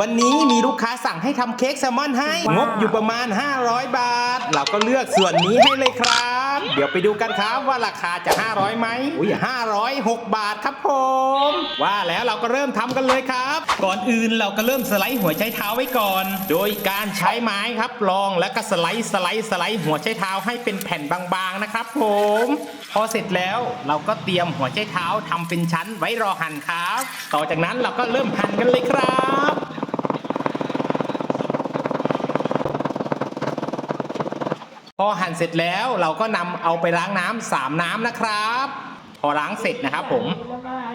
วันนี้มีลูกค้าสั่งให้ทำเค้กแซลมอนให้ว้าวงบอยู่ประมาณ 500 บาท เราก็เลือกส่วนนี้ให้เลยครับ เดี๋ยวไปดูกันครับว่าราคาจะ 500ไหมอุ้ย506 บาทครับผม ว่าแล้วเราก็เริ่มทำกันเลยครับ ก่อนอื่นเราก็เริ่มสไลด์หัวใช้เท้าไว้ก่อน โดยการใช้ไม้ครับรองแล้วก็สไลด์สไลด์สไลด์หัวใช้เท้าให้เป็นแผ่นบางๆนะครับผม พอเสร็จแล้วเราก็เตรียมหัวใช้เท้าทำเป็นชั้นไว้รอหั่นครับ ต่อจากนั้นเราก็เริ่มหั่นกันเลยครับ พอหั่นเสร็จแล้วเราก็นำเอาไปล้างน้ำสามน้ำนะครับ พอล้างเสร็จนะครับผม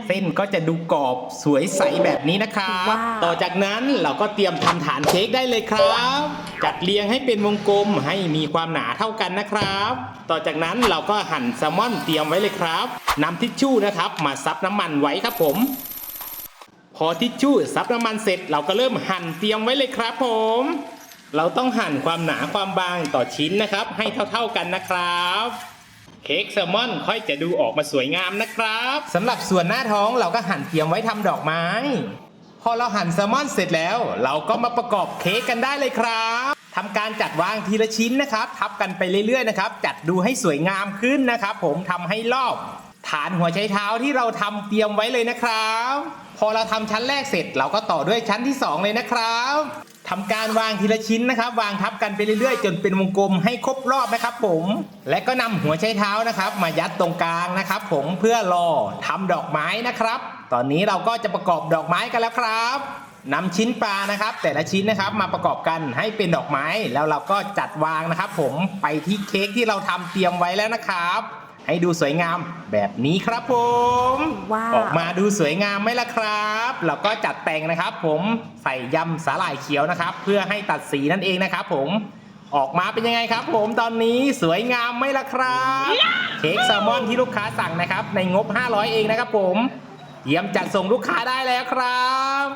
เส้นก็จะดูกรอบสวยใสแบบนี้นะครับว้าวต่อจากนั้นเราก็เตรียมทำฐานเค้กได้เลยครับ จัดเรียงให้เป็นวงกลมให้มีความหนาเท่ากันนะครับ ต่อจากนั้นเราก็หั่นแซลมอนเตรียมไว้เลยครับนำทิชชู่นะครับ มาซับน้ำมันไว้ครับผมพอทิชชู่ซับน้ำมันเสร็จเราก็เริ่มหั่นเตรียมไว้เลยครับผม เราต้องหั่นความหนาความบางต่อชิ้นนะครับ ให้เท่าๆกันนะครับเค้กแซลมอนค่อยจะดูออกมาสวยงามนะครับสำหรับส่วนหน้าท้องเราก็หั่นเตรียมไว้ทำดอกไม้ พอเราหั่นแซลมอนเสร็จแล้ว เราก็มาประกอบเค้กกันได้เลยครับทำการจัดวางทีละชิ้นนะครับ ทับกันไปเรื่อยๆนะครับ จัดดูให้สวยงามขึ้นนะครับ ผมทำให้รอบ ฐานหัวใช้เท้าที่เราทำเตรียมไว้เลยนะครับ พอเราทำชั้นแรกเสร็จเราก็ต่อด้วยชั้นที่สองเลยนะครับทำการวางทีละชิ้นนะครับ วางทับกันไปเรื่อยๆ จนเป็นวงกลมให้ครบรอบนะครับ ผม และก็นำหัวใช้เท้านะครับ มายัดตรงกลางนะครับ ผมเพื่อรอทำดอกไม้นะครับ ตอนนี้เราก็จะประกอบดอกไม้กันแล้วครับนำชิ้นปลานะครับ แต่ละชิ้นนะครับมาประกอบกันให้เป็นดอกไม้ แล้วเราก็จัดวางนะครับ ผมไปที่เค้กที่เราทำเตรียมไว้แล้วนะครับ ให้ดูสวยงามแบบนี้ครับผมว้าวออกมาดูสวยงามไหมล่ะครับเราก็จัดแต่งนะครับ ผมใส่ยำสาหร่ายเขียวนะครับ เพื่อให้ตัดสีนั่นเองนะครับ ผมออกมาเป็นยังไงครับ ผมตอนนี้สวยงามไหมล่ะครับเค้กแซลมอนที่ลูกค้าสั่งนะครับ ในงบ 500 เองนะครับ ผมเตรียมจัดส่งลูกค้าได้แล้วครับ